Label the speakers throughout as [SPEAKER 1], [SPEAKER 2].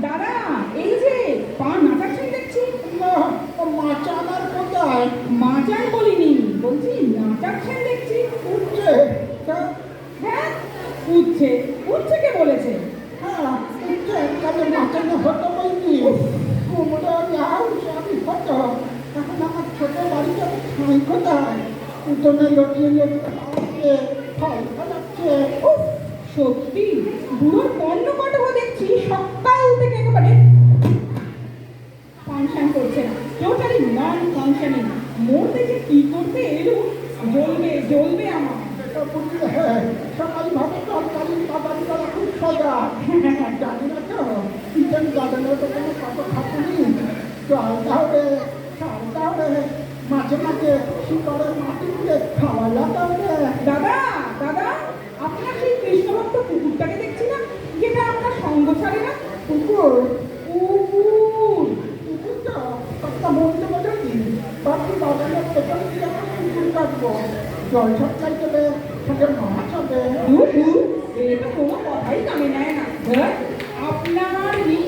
[SPEAKER 1] দাদা এই যে পা নাচাচ্ছেন দেখছি।
[SPEAKER 2] মাছ কোথায়?
[SPEAKER 1] মাচার বলিনি বলছি নাচাচ্ছেন দেখছি।
[SPEAKER 2] উঠছে।
[SPEAKER 1] হ্যাঁ উঠছে। উঠছে কে বলেছে?
[SPEAKER 2] হ্যাঁ উঠছে। তবে মাচানো হতো বলছি। কুমড়ো লাউ সবই হতো। এখন আমার ছোট বাড়িতে ঠাঁই কোথায়? উঠোনে লটিয়ে খাওয়াচ্ছে
[SPEAKER 1] সত্যি বুড়োর পণ্য দেখছি সকাল থেকে একেবারে ফাংশন করছে না টোটালি নন মরতে যে কি করতে এলো জ্বলবে জ্বলবে আমার।
[SPEAKER 2] সকাল দাওরে সার দাওরে মাঝে মাঝে শিকড়ের মাটি দিয়ে খাওয়া
[SPEAKER 1] bộ rồi xong lấy
[SPEAKER 2] cho bé xong đem hỏi cho bé đúng đúng thì các cụ thấy rằng này nè thế học là gì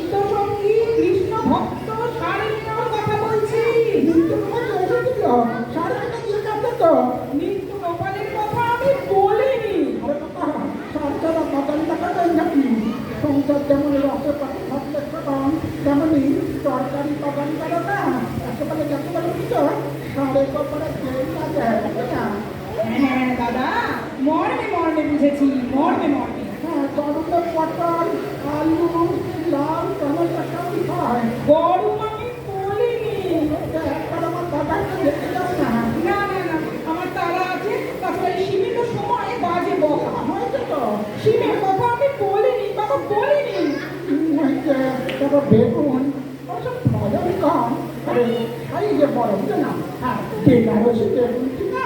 [SPEAKER 2] বুঝেছি
[SPEAKER 1] মর্মে মর্মে।
[SPEAKER 2] গরমে পটল আলু লাল টমেটো সবই হয়
[SPEAKER 1] গরু আমি বলিনি
[SPEAKER 2] একবার আমার বাগানটা দেখে যাও না
[SPEAKER 1] না না না আমার তারা আছে তাছাড়া এই সময় বাজে বকা।
[SPEAKER 2] হয়েছে তো
[SPEAKER 1] সীমের কথা আমি বলিনি বাবা বলিনি
[SPEAKER 2] তারপর বেগুন ওসব ফলন কম আরে খাই যে বড় না হ্যাঁ বেনারসি বেগুন না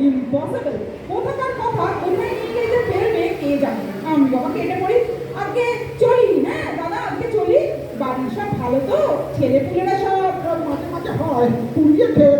[SPEAKER 1] Impossible. কোথাকার কথা? কোথায় নিয়ে গিয়ে যে ফেলবে? কে জানে? আমি বাবাকে এটা করি আজকে চলি। হ্যাঁ দাদা আজকে চলি। বাড়ির সব ভালো তো? ছেলে পুলেরা সব
[SPEAKER 2] মাঝে মাঝে হয়। পুড়িয়ে খেয়ে